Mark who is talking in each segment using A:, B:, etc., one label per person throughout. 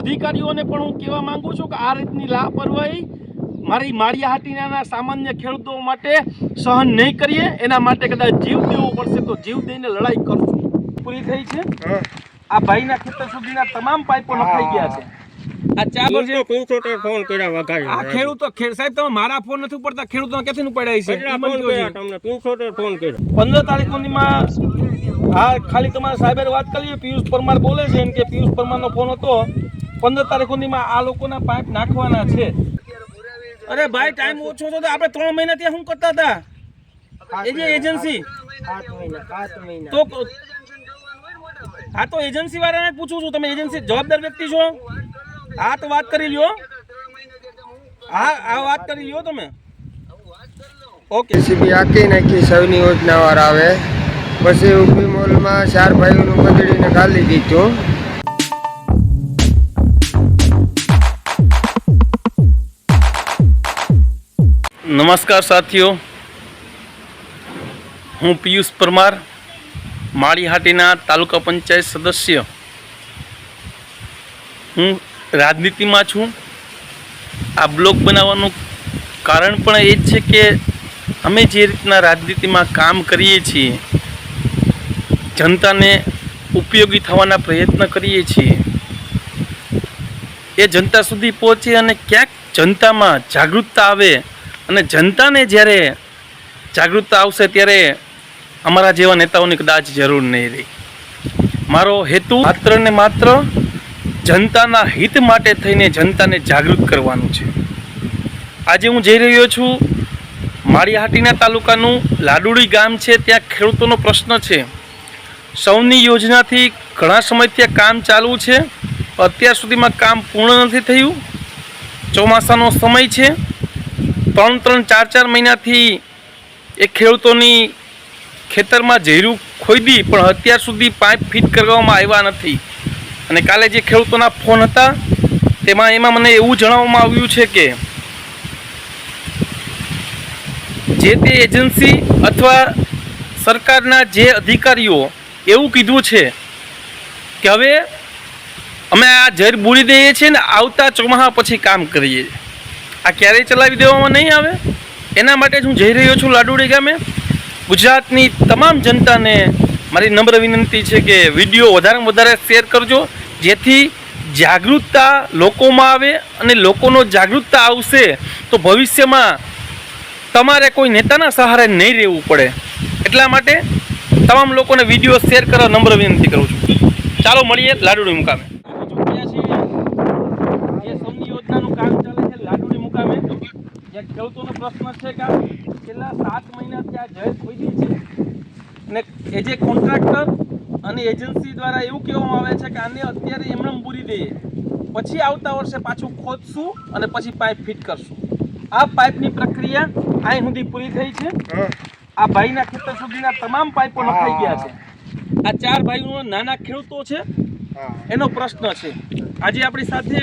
A: અધિકારીઓને પણ હું કહેવા માંગુ છું કે આ રીતની લાપરવાહી મારી માળિયા હાટીના સામાન્ય ખેડૂતો માટે સહન નહીં કરીએ. એના માટે કદાચ જીવ દેવો પડશે તો જીવ દઈને લડાઈ કરશું. પૂરી થઈ છે? આ ભાઈના ખેતર સુધીના તમામ પાઇપો નખાઈ ગયા છે. આ ચાબર છે.
B: ફોન કર્યા વઘારી
A: આ ખેડૂતો ખે- સાહેબ તમે મારા ફોન નથી પડતા ખેડૂતો કેથી ઉપાડ્યા છે.
B: તમને? ફોન કર્યા.
A: તારીખમાં હા ખાલી તમારા સાહેબે વાત કરી પિયુષ પરમાર બોલે છે એમ કે પિયુષ પરમારનો ફોન હતો. પંદર તારીખમાં આ લોકોના પાઇપ નાખવાના છે. અરે ભાઈ ટાઈમ ઓછો હતો તો આપણે ત્રણ મહિના ત્યાં શું કરતા હતા? એ જે એજન્સી તો હા તો એજન્સી વાળાને પૂછું છું તમે એજન્સી જવાબદાર વ્યક્તિ છો? હા તો વાત કરી લ્યો. હા આ વાત કરી લ્યો તમે. ઓકે.
C: સીબી આખી નાખી સૌની યોજના વાર આવે. પછી ઊભી મોલમાં ચાર ભાઈઓનું બદડીને ખાલી દીધું.
A: નમસ્કાર સાથીઓ. હું પિયુષ પરમાર, માળીહાટીના તાલુકા પંચાયત સદસ્ય. હું રાજનીતિમાં છું. આ બ્લોગ બનાવવાનું કારણ પણ એ છે કે અમે જે રીતના રાજનીતિમાં કામ કરીએ છીએ, જનતાને ઉપયોગી થવાના પ્રયત્ન કરીએ છીએ, એ જનતા સુધી પહોંચે અને ક્યાંક જનતામાં જાગૃતતા આવે અને જનતાને જ્યારે જાગૃતતા આવશે ત્યારે અમારા જેવા નેતાઓની કદાચ જરૂર નહીં રહી. મારો હેતુ માત્ર ને માત્ર જનતાના હિત માટે થઈને જનતાને જાગૃત કરવાનું છે. આજે હું જઈ રહ્યો છું માળીહાટીના તાલુકાનું લાડુડી ગામ છે, ત્યાં ખેડૂતોનો પ્રશ્ન છે. સૌની યોજનાથી ઘણા સમયથી કામ ચાલુ છે. અત્યાર સુધીમાં કામ પૂર્ણ નથી થયું. ચોમાસાનો સમય છે. ત્રણ ત્રણ ચાર ચાર મહિનાથી એ ખેડૂતોની ખેતરમાં ઝેરું ખોદી, પણ અત્યાર સુધી પાઇપ ફિટ કરવામાં આવ્યા નથી. અને કાલે જે ખેડૂતોના ફોન હતા, તેમાં એમાં મને એવું જણાવવામાં આવ્યું છે કે જે તે એજન્સી અથવા સરકારના જે અધિકારીઓ એવું કીધું છે કે હવે અમે આ ઝેર બોલી દઈએ છીએ ને આવતા ચોમાસા પછી કામ કરીએ. આ ક્યારેય ચલાવી દેવામાં નહીં આવે? એના માટે જ હું જઈ રહ્યો છું લાડુડી ગામે. ગુજરાતની તમામ જનતાને મારી નમ્ર વિનંતી છે કે વીડિયો વધારેમાં વધારે શેર કરજો, જેથી જાગૃતતા લોકોમાં આવે અને લોકોનો જાગૃતતા આવશે તો ભવિષ્યમાં તમારે કોઈ નેતાના સહારે નહીં રહેવું પડે. એટલા માટે તમામ લોકોને વીડિયો શેર કરવા નમ્ર વિનંતી કરું છું. ચાલો મળીએ લાડુડી મુકામે જે સૌની યોજનાનું કામ ચાલે છે લાડુડી મુકામે જ્યાં ખેડૂતોનો પ્રશ્ન છે કે આ છેલ્લા સાત મહિના ત્યાં જય ખોઈ છે. અને એ જે કોન્ટ્રાક્ટર અને એજન્સી દ્વારા એવું કહેવામાં આવે છે કે આને અત્યારે એમણે પૂરી દઈએ. પછી આવતા વર્ષે પાછું ખોદશું અને પછી પાઇપ ફિટ કરશું. આ પાઇપની પ્રક્રિયા અહીં સુધી પૂરી થઈ છે. આ ભાઈના ખેતર સુધીના તમામ પાઇપો નખાઈ ગયા છે. આ ચાર ભાઈઓ નાના ખેડૂતો છે. એનો પ્રશ્ન છે. આજે આપણી સાથે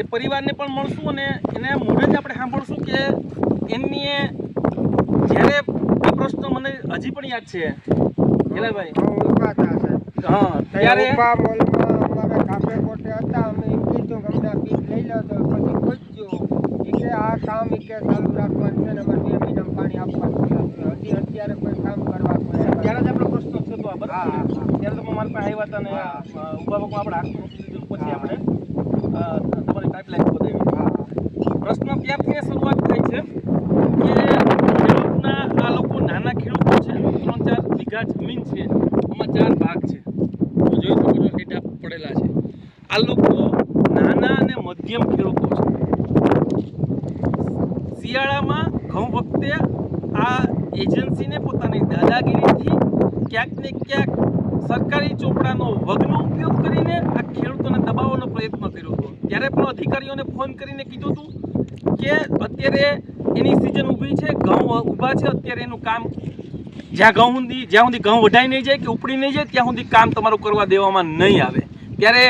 A: એ પરિવારને પણ મળશું અને એને મોઢે જ આપણે સાંભળશું કે એમની જ્યારે આ પ્રશ્ન મને હજી પણ યાદ છે.
C: ઊભા
A: હા
C: ત્યારે અમારા કાપે કોટે હતા અમે એમ કીધું પીક લઈ લો તો પછી પૂછ્યું કે આ કામ કે ચાલુ રાખવાનું છે ને અમારે બે મહિનામાં પાણી આપવાનું છે. હજી અત્યારે કોઈ કામ કરવા
A: ત્યારે જ આપણો પ્રશ્ન થતો આ બરાબર. ત્યારે તમે મારી પાસે આવ્યા હતા ને ઊભા આપણે હાથ મૂકી દીધું પછી આપણે તમારી પાઇપલાઇન
C: બતાવી
A: પ્રશ્ન ત્યારથી શરૂઆત થાય છે? કે ખેડૂતના આ લોકો નાના ખેડૂતો છે, ત્રણ ચાર વીઘા જમીન છે એમાં ચાર ભાગ છે. તો જોઈ શકો છો હેઠા પડેલા છે. આ લોકો નાના અને મધ્યમ ખેડૂતો છે. શિયાળામાં ઘઉં વખતે આ એજન્સીને પોતાની દાદાગીરીથી ક્યાંક ને ક્યાંક સરકારી ચોપડાનો વગનો ઉપયોગ કરીને આ ખેડૂતોને દબાવવાનો પ્રયત્ન કર્યો હતો. ત્યારે પણ અધિકારીઓને ફોન કરીને કીધું હતું કે અત્યારે એની સિઝન ઊભી છે, ઘઉં ઊભા છે, અત્યારે એનું કામ જ્યાં ઘઉં સુધી જ્યાં સુધી ઘઉં વઢાઈ નહીં જાય કે ઉપડી નહીં જાય, ત્યાં સુધી કામ તમારું કરવા દેવામાં નહીં આવે. ત્યારે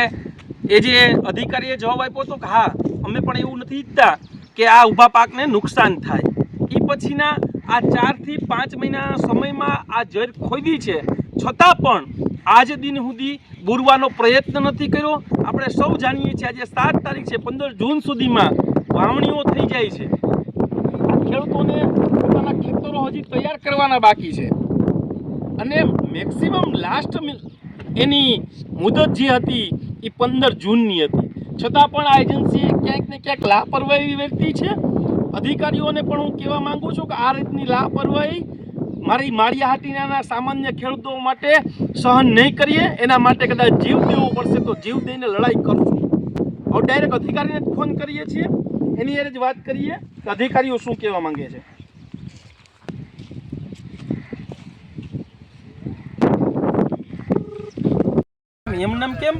A: એ જે અધિકારીએ જવાબ આપ્યો હતો કે હા, અમે પણ એવું નથી ઈચ્છતા કે આ ઊભા પાકને નુકસાન થાય. એ પછીના આ ચારથી પાંચ મહિના સમયમાં આ જર ખોદી છે. છતાં પણ આજ દિન સુધી બોરવાનો પ્રયત્ન નથી કર્યો. આપણે સૌ જાણીએ છીએ આજે સાત તારીખ છે, પંદર જૂન સુધીમાં વાવણીઓ થઈ જાય છે. ખેડૂતોને પોતાના ખેતરો હજી તૈયાર કરવાના બાકી છે. અને મેક્સિમમ લાસ્ટ એની મુદત જે હતી એ પંદર જૂનની હતી. છતાં પણ આ એજન્સીએ ક્યાંક ને ક્યાંક લાપરવાહી વર્તી છે. અધિકારીઓને પણ હું કહેવા માગું છું કે આ રીતની લાપરવાહી મારી માળિયા હાટીના સામાન્ય ખેડૂતો માટે સહન નહીં કરીએ એના માટે કદાચ જીવ દેવો પડશે તો જીવ દઈને લડાઈ કરશું. હવે ડાયરેક્ટ અધિકારીને ફોન કરીએ છીએ. એની હારે જ વાત કરીએ કે અધિકારીઓ શું કહેવા માંગે છે. એમ નામ કેમ?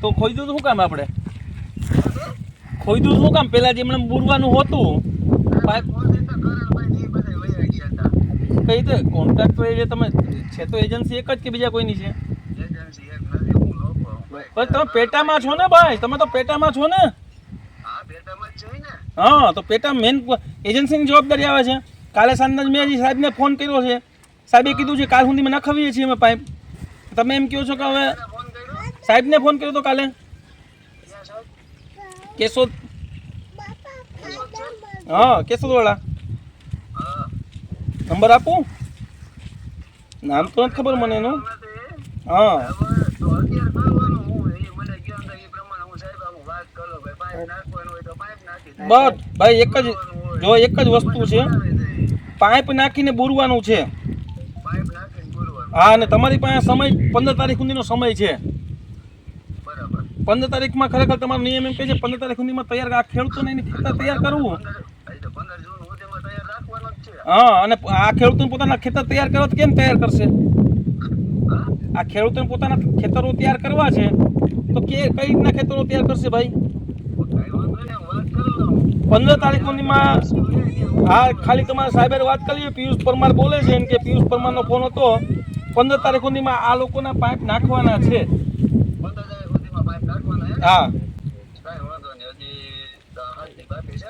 A: તો ખોઈ શું કામ આપણે? ખોઈ શું કામ? પેલા જેમ બુરવાનું હોતું કઈ રીતે કોન્ટ્રાક્ટર જે તમે છે તો એજન્સી એક જ કે બીજા કોઈની છે? પણ તમે પેટામાં છો ને ભાઈ? તમે તો પેટામાં છો ને? હા તો પેટા મેન એજન્સીની જવાબદારી આવે છે. કાલે સાંજના જ મેં હજી સાહેબને ફોન કર્યો છે. સાહેબે કીધું છે કાલ સુધી મેં નખાવીએ છીએ અમે પાઇપ તમે એમ કહો છો કે હવે સાહેબને ફોન કર્યો? તો કાલે? કેશોદ હા કેશોદ વાળા નંબર આપું. નામ તો નથી ખબર મને એનું. હા. બસ, ભાઈ, એક જ જો, એક જ વસ્તુ છે. પાઇપ નાખીને બોરવાનું છે. હા, અને તમારી પાસે સમય પંદર તારીખ સુધીનો સમય છે. પંદર તારીખમાં ખરેખર તમારો નિયમ એમ કહે છે, પંદર તારીખ સુધીમાં તૈયાર ખેડૂતોને ખેતર તૈયાર કરવું. હા, અને આ ખેડૂતોને પોતાના ખેતર તૈયાર કરવા કેમ તૈયાર કરશે? આ ખેડૂતોને પોતાના ખેતરો તૈયાર કરવા છે, તો કે કઈ રીતના ખેતરો તૈયાર કરશે ભાઈ? પંદર તારીખ સુધીમાં હા, ખાલી તમારા સાહેબે વાત કરી પિયુષ પરમાર બોલે છે, એમ કે પિયુષ પરમારનો ફોન હતો. પંદર તારીખ સુધીમાં આ લોકોના પાઇપ નાખવાના છે. હા.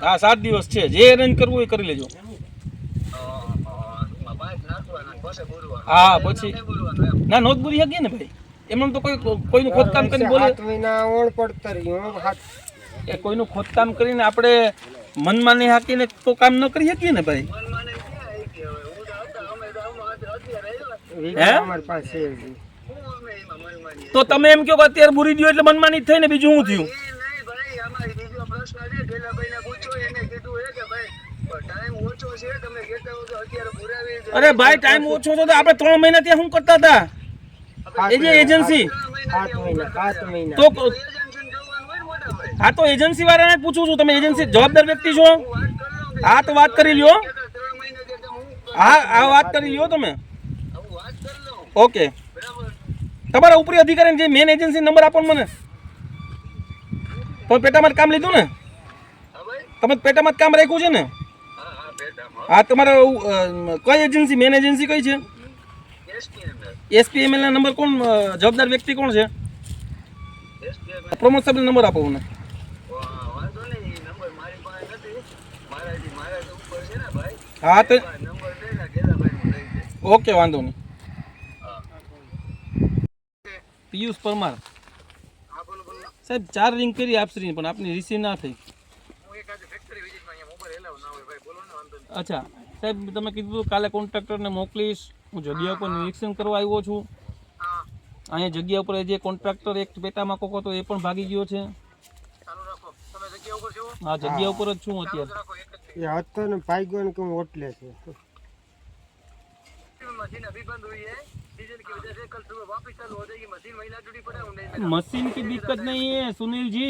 A: હા, સાત દિવસ છે, જે અરેન્જ કરવું એ કરી લેજો. હા, પછી. ના નોત બોલી શકીએ ને ભાઈ? એમનું તો કોઈ કોઈનું ખોદકામ કરીને બોલે. એ કોઈનું ખોદકામ કરીને આપણે મનમાં નહીં હાકીને તો કામ ન કરી શકીએ ને ભાઈ. તો તમે એમ કહો કે અત્યારે બુરી દો એટલે મનમાં નહીં થઈ ને, બીજું હું થયું? અરે ભાઈ ટાઈમ ઓછો હતો તો આપણે ત્રણ મહિના ત્યાં શું કરતા હતા? એ જે એજન્સી તો હા તો એજન્સી વાળાને પૂછું છું. તમે એજન્સી જવાબદાર વ્યક્તિ છો? હા તો વાત કરી લ્યો. હા આ વાત કરી લ્યો તમે. ઓકે. તમારા ઉપરી અધિકારી જે મેન એજન્સી નંબર આપો મને. તમે પેટામાં કામ લીધું ને? તમે પેટામાં કામ રાખ્યું છે ને? હા તમારા કઈ એજન્સી મેન એજન્સી કઈ છે? એસપીએમએલ ના નંબર કોણ જવાબદાર વ્યક્તિ કોણ છે? પ્રમોદ સાહેબ નંબર આપો મને. હા, તો ઓકે, વાંધો નહીં. પિયુષ પરમાર. સાહેબ, ચાર રિંગ કરી આપશ્રી પણ આપની રિસીવ ના થઈ. અચ્છા સાહેબ તમે કીધું કાલે કોન્ટ્રાક્ટરને મોકલીશ હું જગ્યા ઉપર નિરીક્ષણ કરવા આવ્યો છું અહીંયા જગ્યા ઉપર જે કોન્ટ્રાક્ટર એક પેટામાં કોકો તો એ પણ ભાગી ગયો છે હા જગ્યા ઉપર જ છું અત્યારે
C: એ હતો ને ભાગ્યો ને કે હું ઓટલે છે
A: मशीन की दिक्कत नहीं है सुनील जी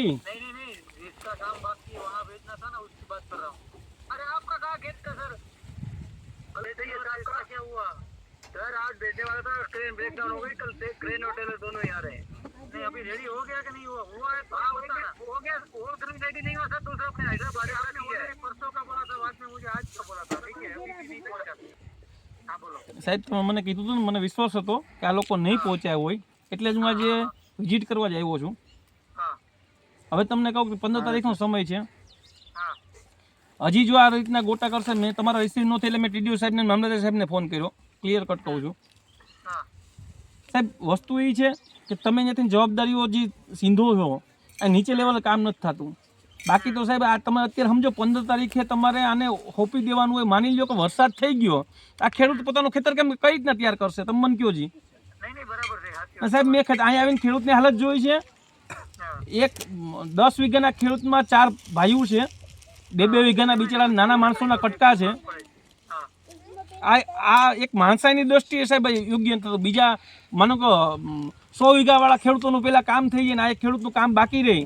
D: सर आज बैठने वाला था क्रेन ब्रेकडाउन हो गई कल से क्रेन और टेलर दोनों ही आ रहे हैं नहीं अभी रेडी हो गया कि नहीं हुआ हुआ है तो हो गया हो गया और कर्म रेडी नहीं हुआ सर दूसरा अपने हैदराबाद आपने ऑलरेडी परसों का बोला था बाद में मुझे आज का बोला था ठीक है अभी भी नहीं पहुंचा हाँ बोलो
A: સાહેબ તમે મને કીધું હતું ને મને વિશ્વાસ હતો કે આ લોકો નહીં પહોંચ્યા હોય એટલે જ હું આજે વિઝિટ કરવા જ આવ્યો છું
D: हाँ
A: હવે તમને કહું કે પંદર તારીખનો સમય છે
D: हाँ
A: હજી જો આ રીતના ગોટા કરશે મેં તમારા રિસીવ ન થઈ એટલે મેં ટીડીઓ સાહેબને મામલતદાર સાહેબને ફોન કર્યો. ક્લિયર કટ કહું છું. સાહેબ વસ્તુ એ છે કે તમે ત્યાંથી જવાબદારીઓ જે સીંધો છો આ નીચે લેવલે કામ નથી થતું. બાકી તો સાહેબ આ તમે અત્યારે સમજો પંદર તારીખે તમારે આને હોપી દેવાનું હોય માની લો કે વરસાદ થઈ ગયો આ ખેડૂત પોતાનું ખેતર કેમ કઈ રીતના તૈયાર કરશે? તમે મને કહો જી? સાહેબ મેં ખેત- અહીંયા આવીને ખેડૂતની હાલત જોઈ છે. એક દસ વીઘાના ખેડૂતમાં ચાર ભાઈઓ છે. બે બે વીઘાના બિચારા નાના માણસોના કટકા છે. આ આ એક માણસાઈની દ્રષ્ટિએ સાહેબ યોગ્ય નથી. તો બીજા માનો કે મ, સો વીઘાવાળા ખેડૂતોનું પહેલાં કામ થઈ જાય ને આ એક ખેડૂતનું કામ બાકી રહે.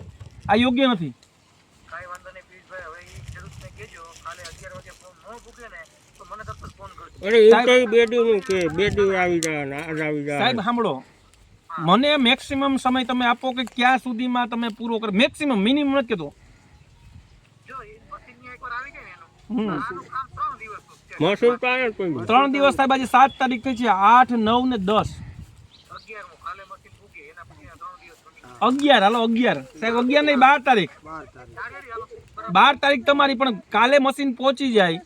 A: આ યોગ્ય નથી.
D: કાંઈ વાંધો નહીં પિયુષભાઈ. હવે એ ખેડૂતને કહેજો. કાલે અગિયાર વાગે ફોન ન મૂકે ને તો મને તરત ફોન કરજો.
B: અરે એ કઈ બેડી નું કે બેડી આવી જાય ને આજ આવી જાય.
A: સાહેબ સાંભળો. મને મેક્સિમમ સમય તમે આપો કે ક્યાં સુધીમાં તમે પૂરો કરો? મેક્સિમમ મિનિમમ નથી કહેતો
D: જો એ મશીનની એકવાર આવી કામ ત્રણ
A: દિવસ થાય આજે સાત તારીખ થઈ છે આઠ નવ ને દસ. અગિયાર હાલો અગિયાર. સાહેબ અગિયાર નહીં બાર તારીખ. બાર તારીખ તમારી પણ કાલે મશીન પહોંચી જાય.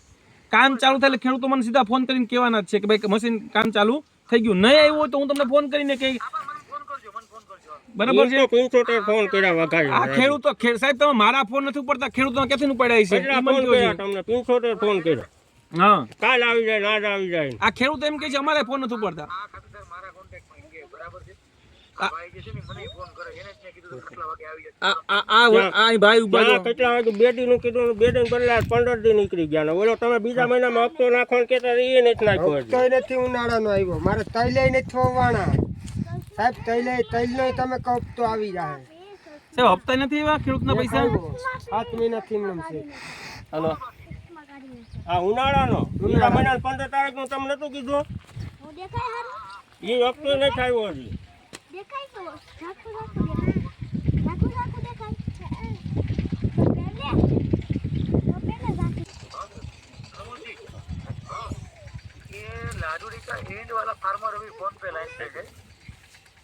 A: કામ ચાલુ થાય એટલે ખેડૂતો મને સીધા ફોન કરીને કહેવાના જ છે કે ભાઈ મશીન કામ ચાલુ થઈ ગયું. નહીં આવ્યું હોય તો હું તમને ફોન કરીને કહી
D: આમાં મને ફોન કરજો મને ફોન કરજો
A: બરાબર છે?
B: પંચોતેર ફોન કર્યા
A: આ ખેડૂતો ખેડ સાહેબ તમે મારા ફોન નથી પડતા ખેડૂતો ક્યાંથી ઉપાડ્યા છે?
B: ફોન કર્યા
A: છે.
B: તમને? પંચોતેર ફોન કર્યા.
A: હા.
B: કાલ આવી જાય આજ આવી જાય.
A: આ ખેડૂત એમ કે છે અમારે ફોન નથી પડતા
D: આ ખાતેદાર મારા કોન્ટેક્ટમાં છે બરાબર છે? આ ભાઈ જે છે ને મને ફોન કરે એને જ મેં કીધું કે કેટલા વાગે આવી જશે?
A: આ આ આ આ ભાઈ ઊભા
B: ત્યાં
A: છો.
B: કેટલા વાગે? બેડી નું કીધું ને બેડી બદલા પંદર દી નીકળી ગયા ને. ઓલો તમે બીજા મહિનામાં હપ્તો નાખો ને કેતા એ નથી નાખ્યો
C: નથી ઉનાળાનો આવ્યો. મારે તૈલે નથી હોવાના. સાહેબ તૈલે તૈલનો તમે કહો તો આવી જાય
A: સાહેબ હપ્તા નથી એવા ખેડૂતના પૈસા
C: સાત મહિનાથી એમ છે
A: હલો
B: આ ઉનાળાનો બીજા મહિના પંદર તારીખ નું તમને નતું કીધું
E: દેખાય હારું
B: એ હપ્તો નથી આવ્યો હજી
E: દેખાય તો ઝાખું ઝાખું દેખાય ઝાખું ઝાખું દેખાય તો પહેલે તો પહેલે ઝાખું
D: ये लाडूड़ी का एंड वाला फार्मर अभी फोन पे लाइन पे है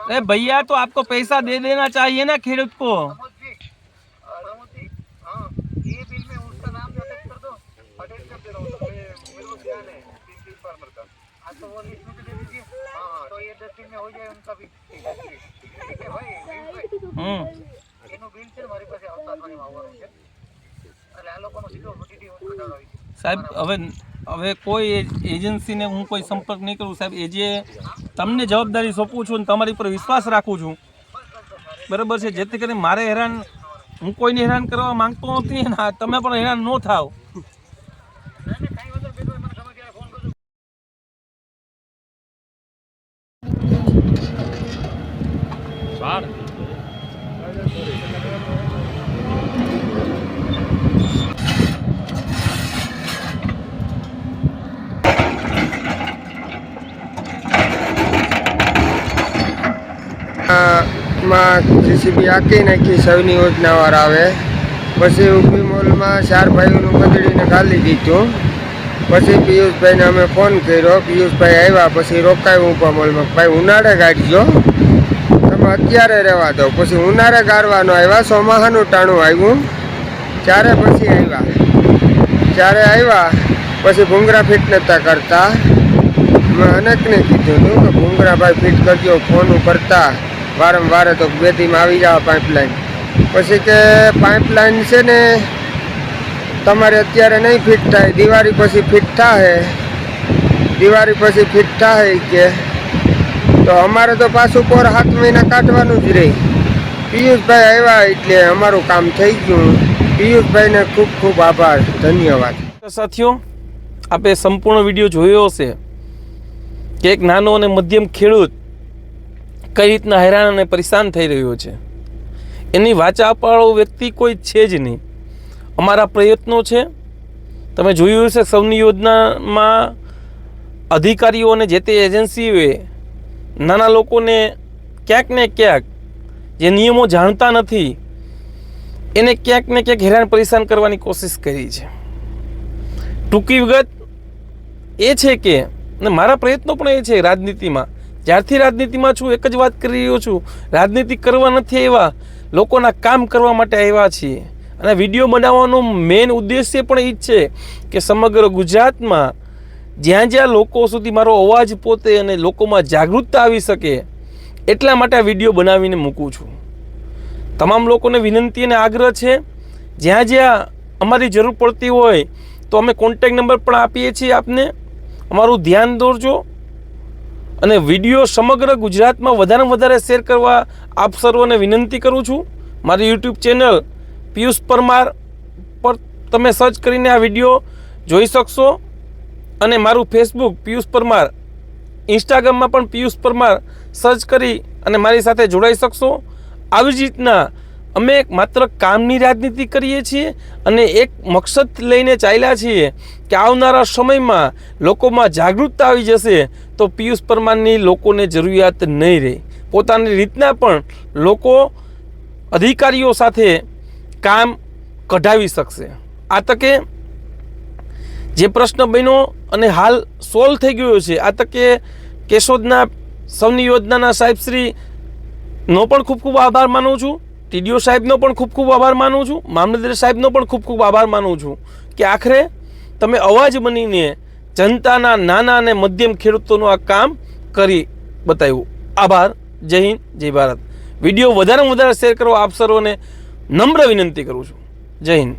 A: अरे भैया तो आपको पैसा दे देना चाहिए ना खेडूत को
D: प्रमोद जी प्रमोद जी हाँ ये बिल में उसका नाम अटैच कर दो अटैच कर दे रहा हूँ तो मैं मेरे को ध्यान है तीन तीन फार्मर का हाँ तो वो लिस्ट में दे दीजिए हाँ हाँ तो ये दस दिन में हो जाए उनका भी ठीक है ठीक है भाई
A: હમ
D: એનું બિલ છે ને મારી પાસે આવતા અઠવાડિયામાં આવવાનું છે એટલે આ લોકોનો સીધો ડીટી હું કઢાવી
A: સાહેબ હવે હવે કોઈ એજન્સીને હું કોઈ સંપર્ક નહીં કરું સાહેબ. એ જે તમને જવાબદારી સોંપું છું અને તમારી પર વિશ્વાસ રાખું છું. બરાબર છે? જેથી કરીને મારે હેરાન હું કોઈને હેરાન કરવા માંગતો નથી તમે પણ હેરાન ન થાવ
D: કાંઈ વાંધો નહીં, મને ગમે ત્યારે ફોન કરજો
C: માં જીસીબી આખી નાખી સૌની યોજનાવાર આવે. પછી ઊભી મોલમાં ચાર ભાઈઓનું બદડીને ખાલી દીધું. પછી પિયુષભાઈને અમે ફોન કર્યો. પિયુષભાઈ આવ્યા, પછી રોકાયું ઊભા મોલમાં. ભાઈ, ઉનાળે કાઢજો તમે અત્યારે રહેવા દો. પછી ઉનાળે ગાળવાનો આવ્યા સોમાહાનું ટાણું આવ્યું. ત્યારે પછી આવ્યા. ત્યારે આવ્યા, પછી ભૂંગરા ફિટ નહોતા કરતા. મેં અનેકને કીધું હતું કે ભૂંગરાભાઈ ફિટ કરજો, ફોન કરતા. વારંવાર તો બેદીમાં આવી જાવ પાઇપલાઇન પછી કે પાઇપલાઇન છે ને, તમારે અત્યારે નહીં ફિટ થાય. દિવાળી પછી ફિટ થાય દિવાળી પછી ફિટ થાય કે. તો અમારે તો પાછું પોર સાત મહિના કાઢવાનું જ રહી પિયુષભાઈ આવ્યા એટલે અમારું કામ થઈ ગયું. પિયુષભાઈને ખૂબ ખૂબ આભાર. ધન્યવાદ.
A: સાથીઓ, આપે સંપૂર્ણ વીડિયો જોયો હશે કે એક નાનો અને મધ્યમ ખેડૂત કઈ રીતના હેરાન અને પરેશાન થઈ રહ્યો છે? એની વાચા અપાળો વ્યક્તિ કોઈ છે જ નહીં. અમારા પ્રયત્નો છે. તમે જોયું હશે સૌની યોજનામાં અધિકારીઓને જે તે એજન્સીઓએ નાના લોકોને ક્યાંક ને ક્યાંક જે નિયમો જાણતા નથી, એને ક્યાંક ને ક્યાંક હેરાન પરેશાન કરવાની કોશિશ કરી છે. ટૂંકી વિગત એ છે કે અને મારા પ્રયત્નો પણ એ છે રાજનીતિમાં જ્યારથી રાજનીતિમાં છું, એક જ વાત કરી રહ્યો છું. રાજનીતિ કરવા નથી આવ્યા, લોકોના કામ કરવા માટે આવ્યા છીએ. અને વીડિયો બનાવવાનો મેઇન ઉદ્દેશ્ય પણ એ જ છે કે સમગ્ર ગુજરાતમાં જ્યાં જ્યાં લોકો સુધી મારો અવાજ પોતે અને લોકોમાં જાગૃતતા આવી શકે, એટલા માટે આ વીડિયો બનાવીને મૂકું છું. તમામ લોકોને વિનંતી અને આગ્રહ છે, જ્યાં જ્યાં અમારી જરૂર પડતી હોય, તો અમે કોન્ટેક નંબર પણ આપીએ છીએ આપને. અમારું ધ્યાન દોરજો. અને વીડિયો સમગ્ર ગુજરાતમાં વધારેમાં વધારે શેર કરવા આપ સર્વને વિનંતી કરું છું. મારી યુટ્યુબ ચેનલ પિયુષ પરમાર પર તમે સર્ચ કરીને આ વીડિયો જોઈ શકશો. અને મારું ફેસબુક પિયુષ પરમાર, ઇન્સ્ટાગ્રામમાં પણ પિયુષ પરમાર સર્ચ કરી અને મારી સાથે જોડાઈ શકશો. આવી જ રીતના અમે માત્ર કામની રાજનીતિ કરીએ છીએ અને એક મકસદ લઈને ચાલ્યા છીએ કે આવનારા સમયમાં લોકોમાં જાગૃતતા આવી જશે તો પિયુષ પરમારની લોકોને જરૂરિયાત નહીં રહે. પોતાની રીતના પણ લોકો અધિકારીઓ સાથે કામ કઢાવી શકશે. આ તકે જે પ્રશ્ન બન્યો અને હાલ સોલ્વ થઈ ગયો છે, આ તકે કેશોદના સૌની યોજનાના સાહેબશ્રીનો પણ ખૂબ ખૂબ આભાર માનું છું. ટીડીઓ સાહેબનો પણ ખૂબ ખૂબ આભાર માનું છું, મામલતદાર સાહેબનો પણ ખૂબ ખૂબ આભાર માનું છું કે આખરે તમે અવાજ બનીને જનતાના નાના અને મધ્યમ ખેડૂતોનું આ કામ કરી બતાવ્યું. આભાર. જય હિન્દ, જય ભારત. વીડિયો વધારેમાં વધારે શેર કરવા આપ સર્વને નમ્ર વિનંતી કરું છું. જય હિન્દ.